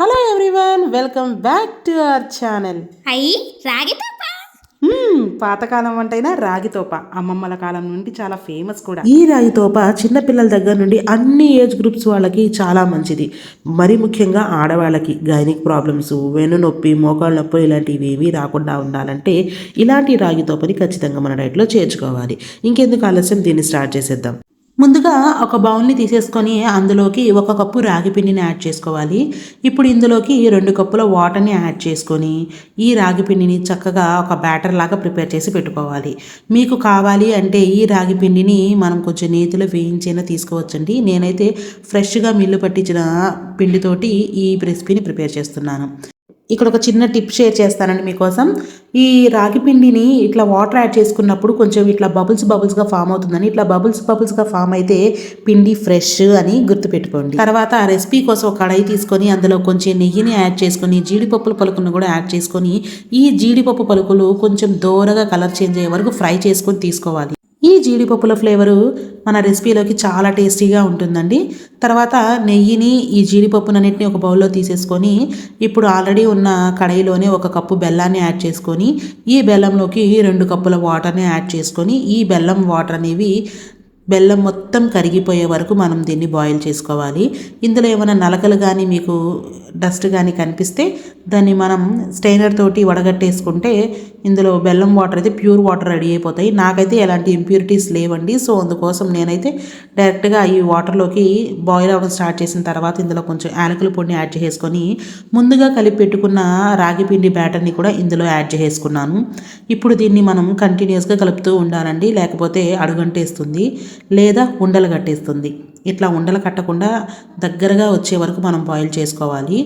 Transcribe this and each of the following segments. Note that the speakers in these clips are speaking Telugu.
Hello everyone welcome back to our channel అయ్యి పాతకాలం వంటైనా రాగి తోప. అమ్మమ్మల కాలం నుండి చాలా ఫేమస్ కూడా. ఈ రాగి తోప చిన్న పిల్లల దగ్గర నుండి అన్ని ఏజ్ గ్రూప్స్ వాళ్ళకి చాలా మంచిది. మరి ముఖ్యంగా ఆడవాళ్ళకి గైనిక్ ప్రాబ్లమ్స్ వెన్ను నొప్పి మోకాళ్ళ నొప్పి ఇలాంటివి ఏమీ రాకుండా ఉండాలంటే ఇలాంటి రాగి తోపని ఖచ్చితంగా మన డైట్లో చేర్చుకోవాలి. ఇంకెందుకు ఆలస్యం? దీన్ని స్టార్ట్ చేసేద్దాం. ముందుగా ఒక బౌల్ని తీసేసుకొని అందులోకి ఒక కప్పు రాగి పిండిని యాడ్ చేసుకోవాలి. ఇప్పుడు ఇందులోకి రెండు కప్పుల వాటర్ని యాడ్ చేసుకొని ఈ రాగి పిండిని చక్కగా ఒక బ్యాటర్ లాగా ప్రిపేర్ చేసి పెట్టుకోవాలి. మీకు కావాలి అంటే ఈ రాగి పిండిని మనం కొంచెం నేతిలో వేయించైనా తీసుకోవచ్చండి. నేనైతే ఫ్రెష్గా మిల్లు పట్టించిన పిండితోటి ఈ రెసిపీని ప్రిపేర్ చేస్తున్నాను. ఇక్కడ ఒక చిన్న టిప్ షేర్ చేస్తానండి మీకోసం. ఈ రాగి పిండిని ఇట్లా వాటర్ యాడ్ చేసుకున్నప్పుడు కొంచెం ఇట్లా బబుల్స్ బబుల్స్గా ఫామ్ అవుతుందని ఇట్లా బబుల్స్ బబుల్స్గా ఫామ్ అయితే పిండి ఫ్రెష్ అని గుర్తుపెట్టుకోండి. తర్వాత ఆ రెసిపీ కోసం ఒక కడాయి తీసుకొని అందులో కొంచెం నెయ్యిని యాడ్ చేసుకొని జీడిపప్పుల పలుకును కూడా యాడ్ చేసుకొని ఈ జీడిపప్పు పలుకులు కొంచెం దోరగా కలర్ చేంజ్ అయ్యే వరకు ఫ్రై చేసుకొని తీసుకోవాలి. ఈ జీడిపప్పుల ఫ్లేవరు మన రెసిపీలోకి చాలా టేస్టీగా ఉంటుందండి. తర్వాత నెయ్యిని ఈ జీడిపప్పునన్నింటినీ ఒక బౌల్లో తీసేసుకొని ఇప్పుడు ఆల్రెడీ ఉన్న కడాయిలోనే ఒక కప్పు బెల్లాన్ని యాడ్ చేసుకొని ఈ బెల్లంలోకి రెండు కప్పుల వాటర్ని యాడ్ చేసుకొని ఈ బెల్లం వాటర్ అనేవి బెల్లం మొత్తం కరిగిపోయే వరకు మనం దీన్ని బాయిల్ చేసుకోవాలి. ఇందులో ఏమైనా నలకలు కానీ మీకు డస్ట్ కానీ కనిపిస్తే దాన్ని మనం స్టైనర్ తోటి వడగట్టేసుకుంటే ఇందులో బెల్లం వాటర్ అయితే ప్యూర్ వాటర్ రెడీ అయిపోతాయి. నాకైతే ఎలాంటి ఇంప్యూరిటీస్ లేవండి. సో అందుకోసం నేనైతే డైరెక్ట్గా ఈ వాటర్లోకి బాయిల్ అవ్వడం స్టార్ట్ చేసిన తర్వాత ఇందులో కొంచెం యాలకుల పొడిని యాడ్ చేసుకొని ముందుగా కలిపి పెట్టుకున్న రాగి పిండి బ్యాటర్ని కూడా ఇందులో యాడ్ చేసుకున్నాను. ఇప్పుడు దీన్ని మనం కంటిన్యూస్గా కలుపుతూ ఉండాలండి. లేకపోతే అడుగంటేస్తుంది. లేదా ఉండలు కట్టేస్తుంది. ఇట్లా ఉండలు కట్టకుండా దగ్గరగా వచ్చే వరకు మనం బాయిల్ చేసుకోవాలి.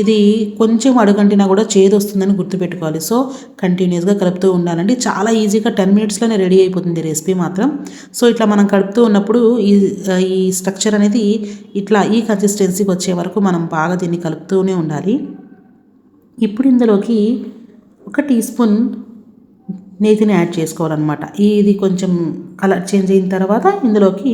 ఇది కొంచెం అడుగంటినా కూడా చేదు వస్తుందని గుర్తుపెట్టుకోవాలి. సో కంటిన్యూస్గా కలుపుతూ ఉండాలండి. చాలా ఈజీగా టెన్ మినిట్స్లోనే రెడీ అయిపోతుంది రెసిపీ మాత్రం. సో ఇట్లా మనం కలుపుతూ ఉన్నప్పుడు ఈ ఈ స్ట్రక్చర్ అనేది ఇట్లా ఈ కన్సిస్టెన్సీకి వచ్చే వరకు మనం బాగా దీన్ని కలుపుతూనే ఉండాలి. ఇప్పుడు ఇందులోకి ఒక టీ స్పూన్ నేతిని యాడ్ చేసుకోవాలన్నమాట. ఇది కొంచెం కలర్ చేంజ్ అయిన తర్వాత ఇందులోకి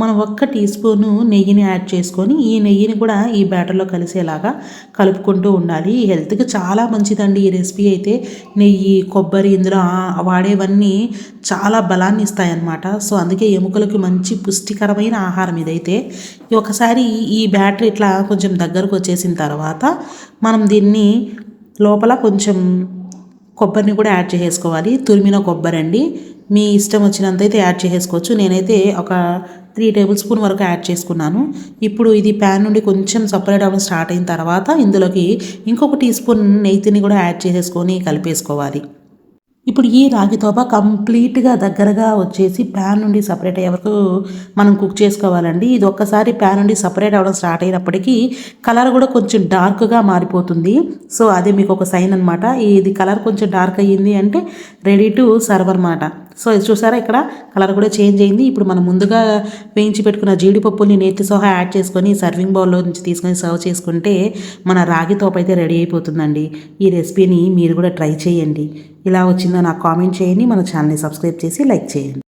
మనం ఒక్క టీ స్పూను నెయ్యిని యాడ్ చేసుకొని ఈ నెయ్యిని కూడా ఈ బ్యాటర్లో కలిసేలాగా కలుపుకుంటూ ఉండాలి. ఈ హెల్త్కి చాలా మంచిదండి ఈ రెసిపీ అయితే. నెయ్యి కొబ్బరి ఇందులో వాడేవన్నీ చాలా బలాన్ని ఇస్తాయన్నమాట. సో అందుకే ఎముకలకు మంచి పుష్టికరమైన ఆహారం ఇదైతే. ఒకసారి ఈ బ్యాటర్ ఇట్లా కొంచెం దగ్గరకు వచ్చేసిన తర్వాత మనం దీన్ని లోపల కొంచెం కొబ్బరిని కూడా యాడ్ చేసేసుకోవాలి. తురిమిన కొబ్బరి అండి మీ ఇష్టం వచ్చినంత అయితే యాడ్ చేసేసుకోవచ్చు. నేనైతే ఒక త్రీ టేబుల్ స్పూన్ వరకు యాడ్ చేసుకున్నాను. ఇప్పుడు ఇది ప్యాన్ నుండి కొంచెం సపరేట్ అవ్వడం స్టార్ట్ అయిన తర్వాత ఇందులోకి ఇంకొక టీ స్పూన్ నెయ్యిని కూడా యాడ్ చేసేసుకొని కలిపేసుకోవాలి. ఇప్పుడు ఈ రాగి కంప్లీట్గా దగ్గరగా వచ్చేసి ప్యాన్ నుండి సపరేట్ అయ్యే వరకు మనం కుక్ చేసుకోవాలండి. ఇది ఒక్కసారి ప్యాన్ నుండి సపరేట్ అవ్వడం స్టార్ట్ అయినప్పటికీ కలర్ కూడా కొంచెం డార్క్గా మారిపోతుంది. సో అదే మీకు ఒక సైన్ అనమాట ఇది కలర్ కొంచెం డార్క్ అయ్యింది అంటే రెడీ టు సర్వ్ అనమాట సో ఇది చూసారా ఇక్కడ? కలర్ కూడా చేంజ్ అయింది. ఇప్పుడు మనం ముందుగా వేయించి పెట్టుకున్న జీడిపప్పుని నేతి సహా యాడ్ చేసుకొని సర్వింగ్ బౌల్లో నుంచి తీసుకొని సర్వ్ చేసుకుంటే మన రాగి తోపు అయితే రెడీ అయిపోతుందండి. ఈ రెసిపీని మీరు కూడా ట్రై చేయండి. ఇలా వచ్చిందో నాకు కామెంట్ చేయండి. మన ఛానల్ని సబ్స్క్రైబ్ చేసి లైక్ చేయండి.